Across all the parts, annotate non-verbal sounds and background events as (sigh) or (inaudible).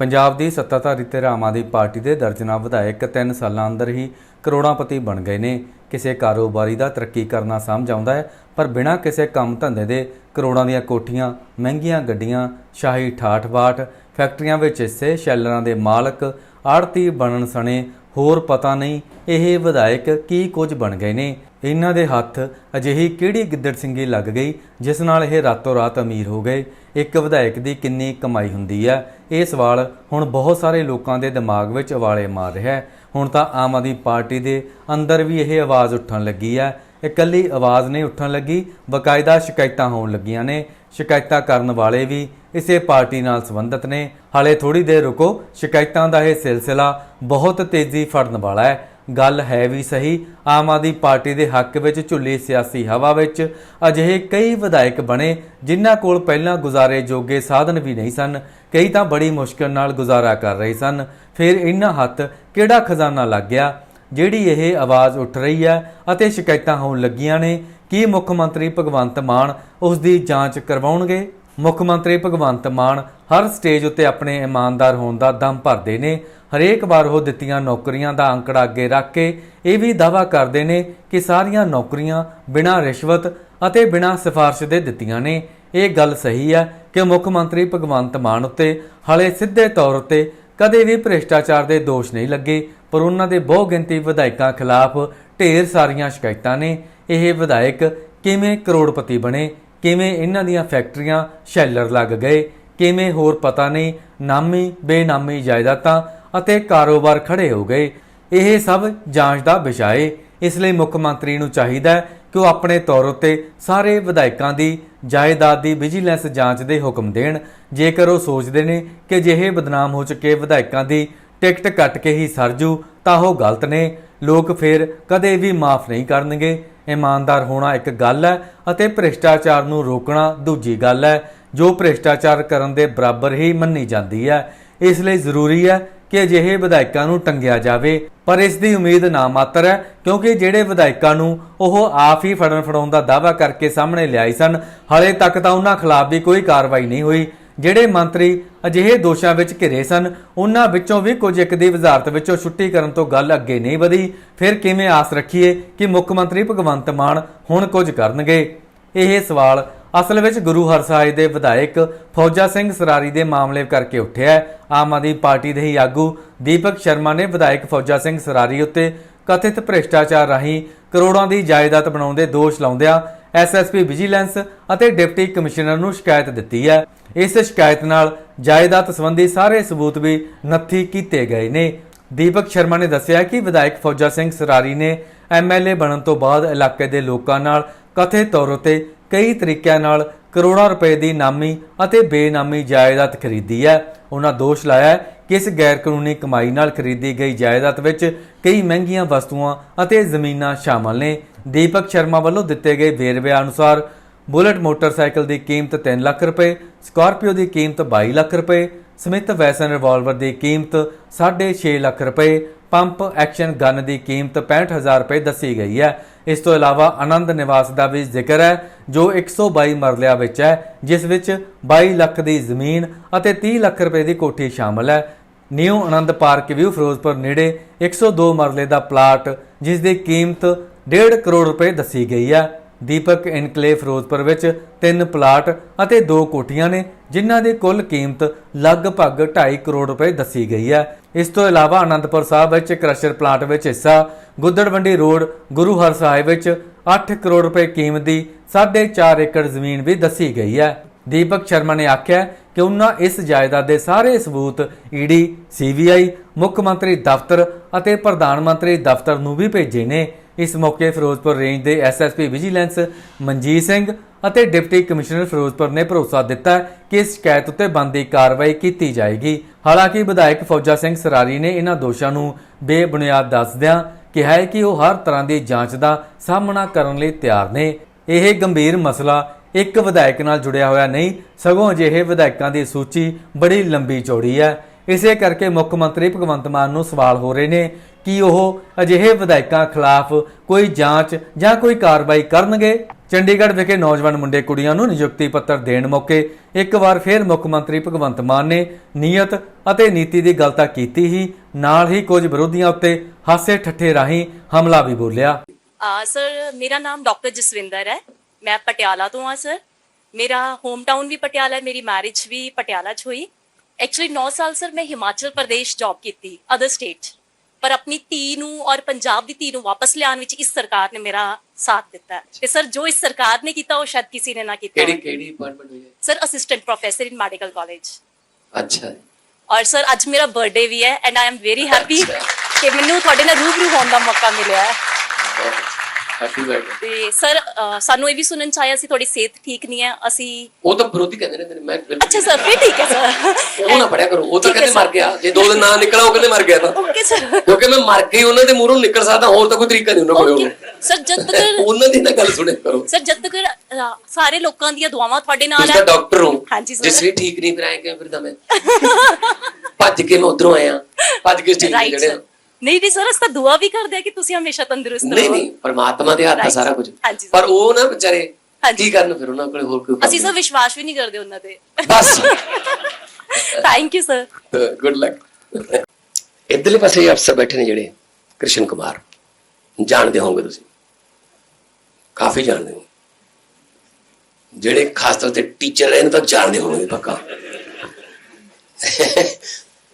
ਪੰਜਾਬ ਦੀ ਸੱਤਾਧਾਰੀ ਧਿਰ ਆਮ ਆਦਮੀ ਪਾਰਟੀ ਦੇ ਦਰਜਨਾ ਵਿਧਾਇਕ 3 ਸਾਲਾਂ ਅੰਦਰ ਹੀ ਕਰੋੜਾਂਪਤੀ ਬਣ ਗਏ ਨੇ। ਕਿਸੇ ਕਾਰੋਬਾਰੀ ਦਾ ਤਰੱਕੀ ਕਰਨਾ ਸਮਝ ਆਉਂਦਾ ਹੈ, ਪਰ ਬਿਨਾਂ ਕਿਸੇ ਕੰਮ ਧੰਦੇ ਦੇ ਕਰੋੜਾਂ ਦੀਆਂ ਕੋਠੀਆਂ, ਮਹਿੰਗੀਆਂ ਗੱਡੀਆਂ, ਸ਼ਾਹੀ ਠਾਠ-ਬਾਠ ਫੈਕਟਰੀਆਂ ਵਿੱਚ ਹਿੱਸੇ, ਸ਼ੈਲਰਾਂ ਦੇ ਮਾਲਕ ਆੜਤੀ ਬਣਨ ਸਣੇ ਹੋਰ ਪਤਾ ਨਹੀਂ ਇਹ ਵਿਧਾਇਕ ਕੀ ਕੁਝ ਬਣ ਗਏ ਨੇ। ਇਹਨਾਂ ਦੇ ਹੱਥ ਅਜਿਹੀ ਕਿਹੜੀ ਗਿੱਦੜ ਸਿੰਘੀ ਲੱਗ ਗਈ, ਜਿਸ ਨਾਲ ਇਹ ਰਾਤੋਂ ਰਾਤ ਅਮੀਰ ਹੋ ਗਏ? ਇੱਕ ਵਿਧਾਇਕ ਦੀ ਕਿੰਨੀ ਕਮਾਈ ਹੁੰਦੀ ਹੈ ਇਹ ਸਵਾਲ ਹੁਣ ਬਹੁਤ ਸਾਰੇ ਲੋਕਾਂ ਦੇ ਦਿਮਾਗ ਵਿੱਚ ਉਵਾਲੇ ਮਾਰ ਰਿਹਾ ਹੈ। ਹੁਣ ਤਾਂ ਆਮ ਆਦਮੀ ਪਾਰਟੀ ਦੇ ਅੰਦਰ ਵੀ ਇਹ ਆਵਾਜ਼ ਉੱਠਣ ਲੱਗੀ ਹੈ ਇਕੱਲੀ ਆਵਾਜ਼ ਨਹੀਂ ਉੱਠਣ ਲੱਗੀ, ਬਕਾਇਦਾ ਸ਼ਿਕਾਇਤਾਂ ਹੋਣ ਲੱਗੀਆਂ ਨੇ। ਸ਼ਿਕਾਇਤਾਂ ਕਰਨ ਵਾਲੇ ਵੀ ਇਸੇ ਪਾਰਟੀ ਨਾਲ ਸੰਬੰਧਿਤ ਨੇ। ਹਾਲੇ ਥੋੜੀ ਦੇਰ ਰੁਕੋ, ਸ਼ਿਕਾਇਤਾਂ ਦਾ ਇਹ ਸਿਲਸਿਲਾ ਬਹੁਤ ਤੇਜ਼ੀ ਫੜਨ ਵਾਲਾ ਹੈ। ਗੱਲ ਹੈ ਵੀ ਸਹੀ, ਆਮ ਆਦਮੀ ਪਾਰਟੀ ਦੇ ਹੱਕ ਵਿੱਚ ਝੁੱਲੀ ਸਿਆਸੀ ਹਵਾ ਵਿੱਚ ਅਜਿਹੇ ਕਈ ਵਿਧਾਇਕ ਬਣੇ, ਜਿਨ੍ਹਾਂ ਕੋਲ ਪਹਿਲਾਂ ਗੁਜ਼ਾਰੇ ਜੋਗੇ ਸਾਧਨ ਵੀ ਨਹੀਂ ਸਨ। ਕਈ ਤਾਂ ਬੜੀ ਮੁਸ਼ਕਲ ਨਾਲ ਗੁਜ਼ਾਰਾ ਕਰ ਰਹੇ ਸਨ। ਫਿਰ ਇਹਨਾਂ ਹੱਥ ਕਿਹੜਾ ਖਜ਼ਾਨਾ ਲੱਗ ਗਿਆ? ਜਿਹੜੀ ਇਹ ਆਵਾਜ਼ ਉੱਠ ਰਹੀ ਹੈ ਅਤੇ ਸ਼ਿਕਾਇਤਾਂ ਹੋਣ ਲੱਗੀਆਂ ਨੇ, ਕੀ ਮੁੱਖ ਮੰਤਰੀ ਭਗਵੰਤ ਮਾਨ ਉਸ ਦੀ ਜਾਂਚ ਕਰਵਾਉਣਗੇ? ਮੁੱਖ ਮੰਤਰੀ ਭਗਵੰਤ ਮਾਨ ਹਰ ਸਟੇਜ ਉੱਤੇ ਆਪਣੇ ਇਮਾਨਦਾਰ ਹੋਣ ਦਾ ਦਮ ਭਰਦੇ ਨੇ। ਹਰੇਕ ਵਾਰ ਉਹ ਦਿੱਤੀਆਂ ਨੌਕਰੀਆਂ ਦਾ ਅੰਕੜਾ ਅੱਗੇ ਰੱਖ ਕੇ ਇਹ ਵੀ ਦਾਅਵਾ ਕਰਦੇ ਨੇ ਕਿ ਸਾਰੀਆਂ ਨੌਕਰੀਆਂ ਬਿਨਾਂ ਰਿਸ਼ਵਤ ਅਤੇ ਬਿਨਾਂ ਸਿਫਾਰਿਸ਼ ਦੇ ਦਿੱਤੀਆਂ ਨੇ। ਇਹ ਗੱਲ ਸਹੀ ਹੈ ਕਿ ਮੁੱਖ ਮੰਤਰੀ ਭਗਵੰਤ ਮਾਨ ਉੱਤੇ ਹਾਲੇ ਸਿੱਧੇ ਤੌਰ ਉੱਤੇ ਕਦੇ ਵੀ ਭ੍ਰਿਸ਼ਟਾਚਾਰ ਦੇ ਦੋਸ਼ ਨਹੀਂ ਲੱਗੇ, ਪਰ ਉਹਨਾਂ ਦੇ ਬਹੁਗਿਣਤੀ ਵਿਧਾਇਕਾਂ ਖਿਲਾਫ ਢੇਰ ਸਾਰੀਆਂ ਸ਼ਿਕਾਇਤਾਂ ਨੇ। ਇਹ ਵਿਧਾਇਕ ਕਿਵੇਂ ਕਰੋੜਪਤੀ ਬਣੇ ਕਿਵੇਂ ਇਹਨਾਂ ਦੀਆਂ ਫੈਕਟਰੀਆਂ ਸ਼ੈਲਰ ਲੱਗ ਗਏ, ਕਿਵੇਂ ਹੋਰ ਪਤਾ ਨਹੀਂ, ਨਾਮੀ, ਬੇਨਾਮੀ ਜਾਇਦਾਦਾਂ ਅਤੇ ਕਾਰੋਬਾਰ ਖੜੇ ਹੋ ਗਏ। ਇਹ ਸਭ ਜਾਂਚ ਦਾ ਵਿਸ਼ਾ ਏ। ਇਸ ਲਈ ਮੁੱਖ ਮੰਤਰੀ ਨੂੰ ਚਾਹੀਦਾ ਹੈ ਕਿ ਉਹ ਆਪਣੇ ਤੌਰ ਉੱਤੇ ਸਾਰੇ ਵਿਧਾਇਕਾਂ ਦੀ ਜਾਇਦਾਦ ਦੀ ਵਿਜੀਲੈਂਸ ਜਾਂਚ ਦੇ ਹੁਕਮ ਦੇਣ। ਜੇਕਰ ਉਹ ਸੋਚਦੇ ਨੇ ਕਿ ਜਿਹੇ ਬਦਨਾਮ ਹੋ ਚੁੱਕੇ ਵਿਧਾਇਕਾਂ ਦੀ ਟਿਕਟ ਕੱਟ ਕੇ ਹੀ ਸਰਜੂ ਤਾਂ ਉਹ ਗਲਤ ਨੇ। ਲੋਕ ਫਿਰ ਕਦੇ ਵੀ ਮਾਫ ਨਹੀਂ ਕਰਨਗੇ। ਇਮਾਨਦਾਰ ਹੋਣਾ ਇੱਕ ਗੱਲ ਹੈ ਅਤੇ ਭ੍ਰਿਸ਼ਟਾਚਾਰ ਨੂੰ ਰੋਕਣਾ ਦੂਜੀ ਗੱਲ ਹੈ, ਜੋ ਭ੍ਰਿਸ਼ਟਾਚਾਰ ਕਰਨ ਦੇ ਬਰਾਬਰ ਹੀ ਮੰਨੀ ਜਾਂਦੀ ਹੈ। ਇਸ ਲਈ ਜ਼ਰੂਰੀ ਹੈ ਕਿ ਅਜਿਹੇ ਵਿਧਾਇਕਾਂ ਨੂੰ ਟੰਗਿਆ ਜਾਵੇ, ਪਰ ਇਸ ਦੀ ਉਮੀਦ ਨਾ ਮਾਤਰ ਹੈ, ਕਿਉਂਕਿ ਜਿਹੜੇ ਵਿਧਾਇਕਾਂ ਨੂੰ ਉਹ ਆਪ ਹੀ ਫੜਨ ਫੜਾਉਣ ਦਾ ਦਾਅਵਾ ਕਰਕੇ ਸਾਹਮਣੇ ਲਿਆਈ ਸਨ, ਹਾਲੇ ਤੱਕ ਤਾਂ ਉਹਨਾਂ ਖਿਲਾਫ ਵੀ ਕੋਈ ਕਾਰਵਾਈ ਨਹੀਂ ਹੋਈ। ਜਿਹੜੇ ਮੰਤਰੀ ਅਜਿਹੇ ਦੋਸ਼ਾਂ ਵਿੱਚ ਘਿਰੇ ਸਨ, ਉਹਨਾਂ ਵਿੱਚੋਂ ਵੀ ਕੁਝ ਇੱਕ ਦੀ ਵਜ਼ਾਰਤ ਵਿੱਚੋਂ ਛੁੱਟੀ ਕਰਨ ਤੋਂ ਗੱਲ ਅੱਗੇ ਨਹੀਂ ਵਧੀ। ਫਿਰ ਕਿਵੇਂ ਆਸ ਰੱਖੀਏ ਕਿ ਮੁੱਖ ਮੰਤਰੀ ਭਗਵੰਤ ਮਾਨ ਹੁਣ ਕੁਝ ਕਰਨਗੇ? ਇਹ ਸਵਾਲ ਅਸਲ ਵਿੱਚ ਗੁਰੂ ਹਰਸਾਏ ਦੇ ਵਿਧਾਇਕ ਫੌਜਾ ਸਿੰਘ ਸਰਾਰੀ ਦੇ ਮਾਮਲੇ ਕਰਕੇ ਉੱਠਿਆ ਆਮ ਆਦਮੀ ਪਾਰਟੀ ਦੇ ਹੀ ਆਗੂ ਦੀਪਕ ਸ਼ਰਮਾ ਨੇ ਵਿਧਾਇਕ ਫੌਜਾ ਸਿੰਘ ਸਰਾਰੀ ਉੱਤੇ ਕਥਿਤ ਭ੍ਰਿਸ਼ਟਾਚਾਰ ਰਾਹੀਂ ਕਰੋੜਾਂ ਦੀ ਜਾਇਦਾਦ ਬਣਾਉਣ ਦੇ ਦੋਸ਼ ਲਾਉਂਦਿਆਂ ਐਸਐਸਪੀ ਵਿਜੀਲੈਂਸ ਅਤੇ ਡਿਪਟੀ ਕਮਿਸ਼ਨਰ ਨੂੰ ਸ਼ਿਕਾਇਤ ਦਿੱਤੀ ਹੈ। ਇਸ ਸ਼ਿਕਾਇਤ ਨਾਲ ਜਾਇਦਾਦ ਸੰਬੰਧੀ ਸਾਰੇ ਸਬੂਤ ਵੀ ਨੱਥੀ ਕੀਤੇ ਗਏ ਨੇ। ਦੀਪਕ ਸ਼ਰਮਾ ਨੇ ਦੱਸਿਆ ਕਿ ਵਿਧਾਇਕ ਫੌਜਾ ਸਿੰਘ ਸਰਾਰੀ ਨੇ ਐਮਐਲਏ ਬਣਨ ਤੋਂ ਬਾਅਦ ਇਲਾਕੇ ਦੇ ਲੋਕਾਂ ਨਾਲ ਕਥਿਤ ਤੌਰ ਉਤੇ ਕਈ ਤਰੀਕਿਆਂ ਨਾਲ ਕਰੋੜਾਂ ਰੁਪਏ ਦੀ ਨਾਮੀ ਅਤੇ ਬੇਨਾਮੀ ਜਾਇਦਾਦ ਖਰੀਦੀ ਹੈ। ਉਹਨਾਂ ਦੋਸ਼ ਲਾਇਆ ਕਿ ਇਸ ਗੈਰ ਕਾਨੂੰਨੀ ਕਮਾਈ ਨਾਲ ਖਰੀਦੀ ਗਈ ਜਾਇਦਾਦ ਵਿੱਚ ਕਈ ਮਹਿੰਗੀਆਂ ਵਸਤੂਆਂ ਅਤੇ ਜ਼ਮੀਨਾਂ ਸ਼ਾਮਲ ਨੇ। ਦੀਪਕ ਸ਼ਰਮਾ ਵੱਲੋਂ ਦਿੱਤੇ ਗਏ ਵੇਰਵਿਆਂ ਅਨੁਸਾਰ ਬੁਲਟ ਮੋਟਰਸਾਈਕਲ ਦੀ ਕੀਮਤ 3 ਲੱਖ ਰੁਪਏ, ਸਕਾਰਪੀਓ ਦੀ ਕੀਮਤ 22 ਲੱਖ ਰੁਪਏ, ਸਮਿਤ ਵੈਸਨ ਰਿਵਾਲਵਰ ਦੀ ਕੀਮਤ 6.5 ਲੱਖ ਰੁਪਏ, ਪੰਪ ਐਕਸ਼ਨ ਗਨ ਦੀ ਕੀਮਤ 65000 ਰੁਪਏ ਦੱਸੀ ਗਈ ਹੈ। ਇਸ ਤੋਂ ਇਲਾਵਾ ਆਨੰਦ ਨਿਵਾਸ ਦਾ ਵੀ ਜ਼ਿਕਰ ਹੈ, ਜੋ 122 ਮਰਲਿਆਂ ਵਿੱਚ ਹੈ, ਜਿਸ ਵਿੱਚ 22 ਲੱਖ ਦੀ ਜ਼ਮੀਨ ਅਤੇ 30 ਲੱਖ ਰੁਪਏ ਦੀ ਕੋਠੀ ਸ਼ਾਮਲ ਹੈ। New Anand park view Ferozepur ਨੇੜੇ 102 ਮਰਲੇ ਦਾ ਪਲਾਟ, ਜਿਸ ਦੀ ਕੀਮਤ 1.5 ਕਰੋੜ ਰੁਪਏ ਦੱਸੀ ਗਈ ਹੈ ਦੀਪਕ ਇਨਕਲੇਵ ਫਿਰੋਜ਼ਪੁਰ ਵਿੱਚ ਤਿੰਨ ਪਲਾਟ ਅਤੇ ਦੋ ਕੋਠੀਆਂ ਨੇ, ਜਿਨ੍ਹਾਂ ਦੀ ਕੁੱਲ ਕੀਮਤ ਲਗਭਗ 2.5 ਕਰੋੜ ਰੁਪਏ ਦੱਸੀ ਗਈ ਹੈ ਇਸ ਤੋਂ ਇਲਾਵਾ ਅਨੰਦਪੁਰ ਸਾਹਿਬ ਵਿੱਚ ਕ੍ਰਸ਼ਰ ਪਲਾਂਟ ਵਿੱਚ ਹਿੱਸਾ, ਗੁੱਦੜਵੰਡੀ ਰੋਡ, ਗੁਰੂ ਹਰ ਸਾਹਿਬ ਵਿੱਚ 8 ਕਰੋੜ ਰੁਪਏ ਕੀਮਤ ਦੀ 4.5 ਏਕੜ ਜ਼ਮੀਨ ਵੀ ਦੱਸੀ ਗਈ ਹੈ ਦੀਪਕ ਸ਼ਰਮਾ ਨੇ ਆਖਿਆ ਕਿ ਉਹਨਾਂ ਇਸ ਜਾਇਦਾਦ ਦੇ ਸਾਰੇ ਸਬੂਤ ਈਡੀ ਸੀਬੀਆਈ ਮੁੱਖ ਮੰਤਰੀ ਦਫ਼ਤਰ ਅਤੇ ਪ੍ਰਧਾਨ ਮੰਤਰੀ ਦਫ਼ਤਰ ਨੂੰ ਵੀ ਭੇਜੇ ਨੇ। ਇਸ ਮੌਕੇ ਫਿਰੋਜ਼ਪੁਰ ਰੇਂਜ ਦੇ ਐਸਐਸਪੀ ਵਿਜੀਲੈਂਸ ਮਨਜੀਤ ਸਿੰਘ ਅਤੇ ਡਿਪਟੀ ਕਮਿਸ਼ਨਰ ਫਿਰੋਜ਼ਪੁਰ ਨੇ ਭਰੋਸਾ ਦਿੱਤਾ ਕਿ ਇਸ ਸ਼ਿਕਾਇਤ ਉੱਤੇ ਬਣਦੀ ਕਾਰਵਾਈ ਕੀਤੀ ਜਾਏਗੀ। ਹਾਲਾਂਕਿ ਵਿਧਾਇਕ ਫੌਜਾ ਸਿੰਘ ਸਰਾਰੀ ਨੇ ਇਹਨਾਂ ਦੋਸ਼ਾਂ ਨੂੰ ਬੇਬੁਨਿਆਦ ਦੱਸਦਿਆਂ ਕਿਹਾ ਹੈ ਕਿ ਉਹ ਹਰ ਤਰ੍ਹਾਂ ਦੀ ਜਾਂਚ ਦਾ ਸਾਹਮਣਾ ਕਰਨ ਲਈ ਤਿਆਰ ਨੇ। ਇਹ ਗੰਭੀਰ ਮਸਲਾ ਇੱਕ ਵਿਧਾਇਕ ਨਾਲ ਜੁੜਿਆ ਹੋਇਆ ਨਹੀਂ, ਸਗੋਂ ਅਜਿਹੇ ਵਿਧਾਇਕਾਂ ਦੀ ਸੂਚੀ ਬੜੀ ਲੰਬੀ ਚੌੜੀ ਹੈ। ਇਸੇ ਕਰਕੇ ਮੁੱਖ ਮੰਤਰੀ ਭਗਵੰਤ ਮਾਨ ਨੂੰ ਸਵਾਲ ਹੋ ਰਹੇ ਨੇ ਕਿ ਉਹ ਅਜਿਹੇ ਵਿਧਾਇਕਾਂ ਖਿਲਾਫ ਕੋਈ ਜਾਂਚ ਜਾਂ ਕੋਈ ਕਾਰਵਾਈ ਕਰਨਗੇ? ਚੰਡੀਗੜ੍ਹ ਵਿਖੇ ਨੌਜਵਾਨ ਮੁੰਡੇ ਕੁੜੀਆਂ ਨੂੰ ਨਿਯੁਕਤੀ ਪੱਤਰ ਦੇਣ ਮੌਕੇ ਇੱਕ ਵਾਰ ਫਿਰ ਮੁੱਖ ਮੰਤਰੀ ਭਗਵੰਤ ਮਾਨ ਨੇ ਨੀਅਤ ਅਤੇ ਨੀਤੀ ਦੀ ਗੱਲ ਤਾਂ ਕੀਤੀ ਹੀ, ਨਾਲ ਹੀ ਕੁਝ ਵਿਰੋਧੀਆਂ ਉੱਤੇ ਹਾਸੇ ਠੱਠੇ ਰਾਹੀਂ ਹਮਲਾ ਵੀ ਬੋਲਿਆ। ਆ ਸਰ, ਮੇਰਾ ਨਾਮ ਡਾਕਟਰ ਜਸਵਿੰਦਰ ਹੈ। ਮੈਂ ਪਟਿਆਲਾ ਤੋਂ ਆ ਸਰ। ਮੇਰਾ ਹੋਮ ਟਾਊਨ ਵੀ ਪਟਿਆਲਾ ਹੈ, ਮੇਰੀ ਮੈਰਿਜ ਵੀ ਪਟਿਆਲਾ 'ਚ ਹੋਈ। ਐਕਚੁਅਲੀ 9 ਸਾਲ ਸਰ ਮੈਂ ਹਿਮਾਚਲ ਪ੍ਰਦੇਸ਼ ਜੌਬ ਕੀਤੀ ਅਦਰ ਸਟੇਟ ਪਰ ਆਪਣੀ ਧੀ ਨੂੰ ਔਰ ਪੰਜਾਬ ਦੀ ਧੀ ਨੂੰ ਵਾਪਸ ਲਿਆਉਣ ਵਿੱਚ ਇਸ ਸਰਕਾਰ ਨੇ ਮੇਰਾ ਸਾਥ ਦਿੱਤਾ। ਤੇ ਸਰ ਜੋ ਇਸ ਸਰਕਾਰ ਨੇ ਕੀਤਾ ਉਹ ਸ਼ਾਇਦ ਕਿਸੇ ਨੇ ਨਾ ਕੀਤਾ ਕਿਹੜੀ। ਕਿਹੜੀ ਡਿਪਾਰਟਮੈਂਟ ਹੋਈ ਹੈ sir assistant professor in medical college ਅੱਛਾ ਔਰ ਸਰ ਅੱਜ ਮੇਰਾ ਬਰਥਡੇ ਵੀ ਹੈ and I am very happy. ਕਿ ਮੈਨੂੰ ਤੁਹਾਡੇ ਨਾਲ ਰੂਬਰੂ ਹੋਣ ਦਾ ਮੌਕਾ ਮਿਲਿਆ ਹੈ ਹੈਪੀ ਬਰਥਡੇ ਤੇ ਸਰ ਸਾਨੂੰ ਇਹ ਵੀ ਸੁਣਨ ਚ ਆਇਆ ਸੀ ਤੁਹਾਡੀ ਸਿਹਤ ਠੀਕ ਨਹੀਂ ਹੈ ਅਸੀਂ ਉਹ ਤਾਂ ਵਿਰੋਧੀ ਕਹਿੰਦੇ ਨੇ ਮੈਂ ਬਿਲਕੁਲ- ਅੱਛਾ ਸਰ ਫਿਰ ਠੀਕ ਹੈ ਸਰ। ਉਹ ਨਾ ਪੜਿਆ ਕਰੋ ਉਹ ਤਾਂ ਠੀਕ ਹੈ ਕਹਿੰਦੇ ਮਰ ਗਿਆ ਜੇ ਦੋ ਦਿਨ ਨਾ ਨਿਕਲਾ ਉਹ ਕਹਿੰਦੇ ਮਰ ਗਿਆ ਤਾਂ। Okay sir. ਕਿਉਂਕਿ ਮੈਂ ਮਰ ਕੇ ਹੀ ਉਹਨਾਂ ਦੇ ਮੂਹਰੋਂ ਨਿਕਲ ਸਕਦਾ ਹੋਰ ਤਾਂ ਕੋਈ ਤਰੀਕਾ ਨਹੀਂ ਉਹਨਾਂ ਕੋਲ ਓਕੇ। ਹੋਣਾ ਸਰ ਜਦ ਤੱਕ (laughs) ਉਹਨਾਂ ਦੀ ਨਾ ਗੱਲ ਸੁਣਿਆ ਕਰੋ। ਸਰ ਜਦ ਤੱਕ ਅ, ਸਾਰੇ ਲੋਕਾਂ ਦੀਆਂ ਦੁਆਵਾਂ ਤੁਹਾਡੇ ਨਾਲ ਤੁਸੀਂ ਤਾਂ ਡਾਕਟਰ ਹੋ। ਹਾਂਜੀ sir। ਜੇ ਸਰੀਰ ਠੀਕ ਨਹੀਂ ਫਿਰ ਆਏ ਕਿਵੇਂ ਫਿਰਦਾ ਮੈਂ? ਭੱਜ ਕੇ ਮੈਂ ਉਧਰੋਂ ਆਇਆ। ਭੱਜ ਕੇ ਠੀਕ ਜਿਹੜੇ ਸਰ ਨਹੀਂ ਨਹੀਂ ਸਰ ਅਸੀਂ ਤਾਂ ਦੁਆ ਵੀ ਕਰਦੇ ਆ ਕਿ ਤੁਸੀਂ ਹਮੇਸ਼ਾ ਤੰਦਰੁਸਤ ਰਹੋ। ਨਹੀਂ ਨਹੀਂ ਪਰਮਾਤਮਾ ਦੇ ਹੱਥ ਆ ਸਾਰਾ. ਕੁਝ। ਹਾਂਜੀ. ਪਰ ਉਹ ਨਾ ਵਿਚਾਰੇ ਹਾਂਜੀ। ਕੀ ਕਰਨ ਫਿਰ ਉਹਨਾਂ ਕੋਲੇ ਹੋਰ ਕੋਈ ਅਸੀਂ ਸਰ ਵਿਸ਼ਵਾਸ ਵੀ ਨਹੀਂ ਕਰਦੇ ਉਹਨਾਂ ਤੇ। ਬਸ। Thank you sir good luck ਇਧਰਲੇ ਪਾਸੇ ਇਹ ਅਫਸਰ ਬੈਠੇ ਨੇ ਜਿਹੜੇ ਕ੍ਰਿਸ਼ਨ ਕੁਮਾਰ। ਜਾਣਦੇ ਹੋਵੋਗੇ ਤੁਸੀਂ। ਕਾਫੀ ਜਾਣਦੇ ਹੋ ਜਿਹੜੇ ਖਾਸ ਤੌਰ ਤੇ ਟੀਚਰ ਇਹਨੂੰ ਤਾਂ ਜਾਣਦੇ ਹੋਣਗੇ ਪੱਕਾ।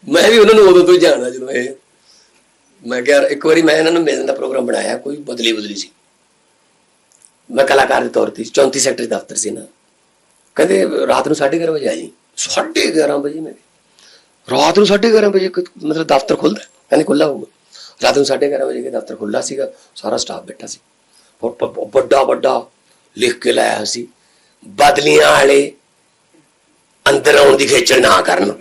ਮੈਂ ਵੀ ਉਹਨਾਂ ਨੂੰ ਉਦੋਂ ਤੋਂ ਹੀ ਜਾਣਦਾ ਜਦੋਂ ਇਹ ਮੈਂ ਕਿਹਾ ਇੱਕ ਵਾਰੀ ਮੈਂ ਇਹਨਾਂ ਨੂੰ ਮਿਲਣ ਦਾ ਪ੍ਰੋਗਰਾਮ ਬਣਾਇਆ, ਕੋਈ ਬਦਲੀ ਬਦਲੀ ਸੀ। ਮੈਂ ਕਲਾਕਾਰ ਦੇ ਤੌਰ ਤੇ 34 ਸੈਕਟਰੀ ਦਫ਼ਤਰ ਸੀ ਨਾ ਕਹਿੰਦੇ ਰਾਤ ਨੂੰ 11:30 ਵਜੇ ਆਈ 11:30 ਵਜੇ ਮੈਂ ਰਾਤ ਨੂੰ 11:30 ਵਜੇ ਮਤਲਬ ਦਫ਼ਤਰ ਖੁੱਲਦਾ, ਕਹਿੰਦੇ ਖੁੱਲਾ ਹੋਊਗਾ। ਰਾਤ ਨੂੰ 11:30 ਵਜੇ ਕੇ ਦਫ਼ਤਰ ਖੁੱਲਾ ਸੀਗਾ, ਸਾਰਾ ਸਟਾਫ ਬੈਠਾ ਸੀ। ਔਰ ਵੱਡਾ ਵੱਡਾ ਲਿਖ ਕੇ ਲਾਇਆ ਸੀ, ਬਦਲੀਆਂ ਵਾਲੇ ਅੰਦਰ ਆਉਣ ਦੀ ਖੇਚਲ ਨਾ ਕਰਨ।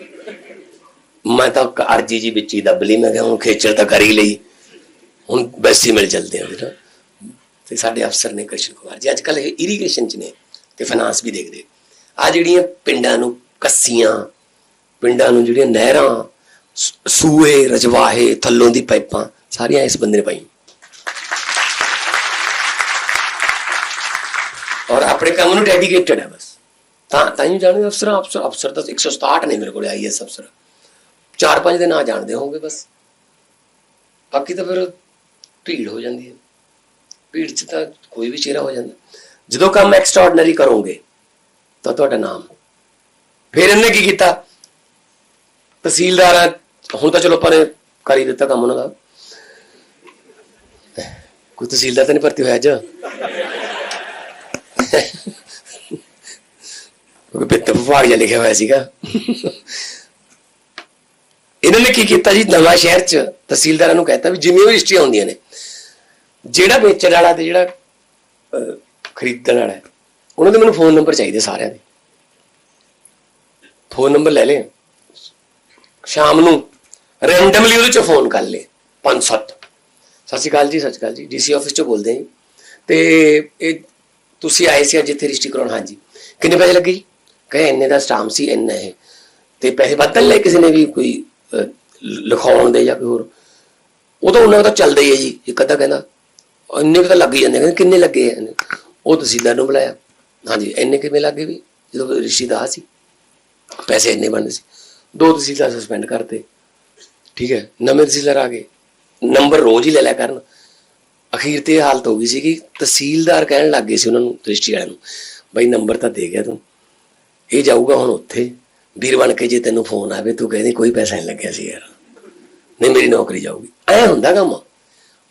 ਮੈਂ ਤਾਂ ਅਰਜੀ ਜੀ ਵਿੱਚ ਹੀ ਦੱਬ ਲਈ। ਮੈਂ ਕਿਹਾ ਹੁਣ ਖੇਚਲ ਤਾਂ ਕਰ ਹੀ ਲਈ। ਹੁਣ ਵੈਸੇ ਮਿਲ ਚਲਦੇ ਆ ਵੀਰ ਤੇ ਸਾਡੇ ਅਫਸਰ ਨੇ ਕ੍ਰਿਸ਼ਨ ਕੁਮਾਰ ਜੀ ਅੱਜ ਕੱਲ ਇਹ ਇਰੀਗੇਸ਼ਨ ਚ ਨੇ ਤੇ ਫਾਈਨਾਂਸ ਵੀ ਦੇਖਦੇ। ਆ ਜਿਹੜੀਆਂ ਪਿੰਡਾਂ ਨੂੰ ਕੱਸੀਆਂ, ਪਿੰਡਾਂ ਨੂੰ ਜਿਹੜੀਆਂ ਨਹਿਰਾਂ ਸੂਏ, ਰਜਵਾਹੇ, ਥੱਲੋਂ ਦੀ ਪਾਈਪਾਂ, ਸਾਰੀਆਂ ਇਸ ਬੰਦੇ ਨੇ ਪਾਈ ਔਰ ਆਪਣੇ ਕੰਮ ਨੂੰ ਡੈਡੀਕੇਟਡ ਹੈ ਬਸ। ਤਾਂ ਤਾਂ ਹੀ ਜਾਣਦੇ ਅਫਸਰ। ਅਫਸਰ ਅਫਸਰ ਤਾਂ 167 ਨੇ ਮੇਰੇ ਕੋਲ, ਆਈਐਸ ਅਫਸਰ। ਚਾਰ ਪੰਜ ਦੇ ਨਾਂ ਜਾਣਦੇ ਹੋਵੋਗੇ ਬਸ। ਬਾਕੀ ਤਾਂ ਫਿਰ ਭੀੜ ਹੋ ਜਾਂਦੀ ਹੈ। ਭੀੜ 'ਚ ਤਾਂ ਕੋਈ ਵੀ ਚਿਹਰਾ ਹੋ ਜਾਂਦਾ। ਜਦੋਂ ਕੰਮ ਐਕਸਟਰਾਆਰਡਨਰੀ ਕਰੋਗੇ, ਤਾਂ ਤੁਹਾਡਾ ਨਾਮ। ਫਿਰ ਇਹਨੇ ਕੀ ਕੀਤਾ? ਤਹਿਸੀਲਦਾਰ, ਹੁਣ ਤਾਂ ਚਲੋ ਪਰ ਕਰ ਹੀ ਦਿੱਤਾ ਕੰਮ ਉਹਨਾਂ ਦਾ। ਕੋਈ ਤਹਿਸੀਲਦਾਰ ਤਾਂ ਨਹੀਂ ਭਰਤੀ ਹੋਇਆ ਅੱਜ? ਕਿਉਂਕਿ ਪਿੱਤ ਵਿਭਾਗ ਜਿਹਾ ਲਿਖਿਆ ਹੋਇਆ ਸੀਗਾ। ਇਹਨਾਂ ਨੇ ਕੀ ਕੀਤਾ ਜੀ? ਨਵਾਂ ਸ਼ਹਿਰ ਚ ਤਹਿਸੀਲਦਾਰਾਂ ਨੂੰ ਕਹਿਤਾ ਵੀ ਜਿੰਨੀਆਂ ਵੀ ਰਜਿਸਟਰੀਆਂ ਹੁੰਦੀਆਂ ਨੇ, ਜਿਹੜਾ ਵੇਚਣ ਵਾਲਾ ਤੇ ਜਿਹੜਾ ਖਰੀਦਣ ਵਾਲਾ, ਉਹਨਾਂ ਦੇ ਮੈਨੂੰ ਫੋਨ ਨੰਬਰ ਚਾਹੀਦੇ ਸਾਰਿਆਂ ਦੇ। ਫੋਨ ਨੰਬਰ ਲੈ ਲੈ ਸ਼ਾਮ ਨੂੰ ਰੈਂਡਮਲੀ ਉਹਦੇ ਚ ਫੋਨ ਕਰ ਲੈ ਪੰਜ ਸੱਤ। ਸਤਿ ਸ਼੍ਰੀ ਅਕਾਲ ਜੀ, ਸਤਿ ਸ਼੍ਰੀ ਅਕਾਲ ਜੀ। ਡੀਸੀ ਆਫਿਸ ਚੋਂ ਬੋਲਦੇ ਹਾਂ ਜੀ। ਤੇ ਇਹ ਤੁਸੀਂ ਆਏ ਸੀ ਅੱਜ ਇੱਥੇ ਰਜਿਸਟਰੀ ਕਰਾਉਣ, ਹਾਂਜੀ। ਕਿੰਨੇ ਪੈਸੇ ਲੱਗੇ ਜੀ? ਕਹੇ ਇੰਨੇ ਦਾ ਸਟਾਮ ਸੀ, ਇੰਨਾ ਹੈ ਤੇ ਪੈਸੇ ਵੱਧ ਤਾਂ ਲਏ ਕਿਸੇ ਨੇ ਵੀ ਕੋਈ ਲਿਖਾਉਣ ਦੇ ਜਾਂ ਕੋਈ ਹੋਰ। ਉਹ ਤਾਂ ਉਹਨਾਂ ਦਾ ਚੱਲਦਾ ਹੀ ਹੈ ਜੀ, ਇੱਕ ਅੱਧਾ ਕਹਿੰਦਾ, ਇੰਨੇ ਕੁ ਤਾਂ ਲੱਗ ਹੀ ਜਾਂਦੇ, ਕਹਿੰਦੇ ਕਿੰਨੇ ਲੱਗੇ ਆ ਉਹ ਤਹਿਸੀਲਦਾਰ ਨੂੰ ਬੁਲਾਇਆ। ਹਾਂਜੀ, ਇੰਨੇ ਕਿਵੇਂ ਲੱਗੇ ਵੀ? ਜਦੋਂ ਰਿਸ਼ਤੇਦਾਰ ਸੀ, ਪੈਸੇ ਇੰਨੇ ਬਣਦੇ ਸੀ। ਦੋ ਤਹਿਸੀਲਦਾਰ ਸਸਪੈਂਡ ਕਰਤੇ। ਠੀਕ ਹੈ, ਨਵੇਂ ਤਹਿਸੀਲਦਾਰ ਆ ਗਏ। ਨੰਬਰ ਰੋਜ਼ ਹੀ ਲੈ ਲਿਆ ਕਰਨ। ਅਖੀਰ ਤੇ ਇਹ ਹਾਲਤ ਹੋ ਗਈ ਸੀ ਕਿ ਤਹਿਸੀਲਦਾਰ ਕਹਿਣ ਲੱਗ ਗਏ ਸੀ ਉਹਨਾਂ ਨੂੰ ਰਜਿਸਟਰੀ ਵਾਲਿਆਂ ਨੂੰ, ਬਈ ਨੰਬਰ ਤਾਂ ਦੇ ਗਿਆ ਤੂੰ। ਇਹ ਜਾਊਗਾ ਹੁਣ ਉੱਥੇ। ਵੀਰ ਬਣ ਕੇ ਜੇ ਤੈਨੂੰ ਫੋਨ ਆਵੇ, ਤੂੰ ਕਹਿੰਦੀ ਕੋਈ ਪੈਸਾ ਨਹੀਂ ਲੱਗਿਆ ਸੀ ਯਾਰ। ਨਹੀਂ, ਮੇਰੀ ਨੌਕਰੀ ਜਾਊਗੀ। ਐ ਹੁੰਦਾ ਕੰਮ।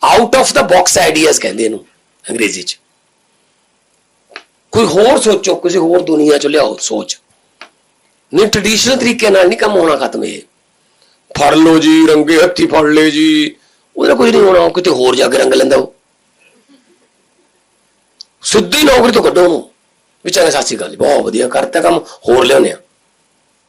Out of the box ideas ਕਹਿੰਦੇ ਇਹਨੂੰ ਅੰਗਰੇਜ਼ੀ ਚ। ਕੋਈ ਹੋਰ ਸੋਚੋ, ਕਿਸੇ ਹੋਰ ਦੁਨੀਆ ਚ ਲਿਆਓ, ਸੋਚ। ਨਹੀਂ ਟ੍ਰੈਡੀਸ਼ਨਲ ਤਰੀਕੇ ਨਾਲ ਨਹੀਂ ਕੰਮ ਹੋਣਾ ਖਤਮ ਇਹ। ਫੜ ਲੋ ਜੀ, ਰੰਗੇ ਹੱਥੀ ਫੜ ਲਏ ਜੀ। ਉਹਦਾ ਕੁਝ ਨਹੀਂ ਹੋਣਾ, ਉਹ ਕਿਤੇ ਹੋਰ ਜਾ ਕੇ ਰੰਗ ਲੈਂਦਾ ਉਹ। ਸਿੱਧੀ ਨੌਕਰੀ ਤੋਂ ਕੱਢੋ ਉਹਨੂੰ। ਵਿਚਾਰੇ ਸਾਸੀ ਗੱਲ ਬਹੁਤ ਵਧੀਆ, ਕਰਤਾ ਕੰਮ, ਹੋਰ ਲਿਆਉਂਦੇ ਆ।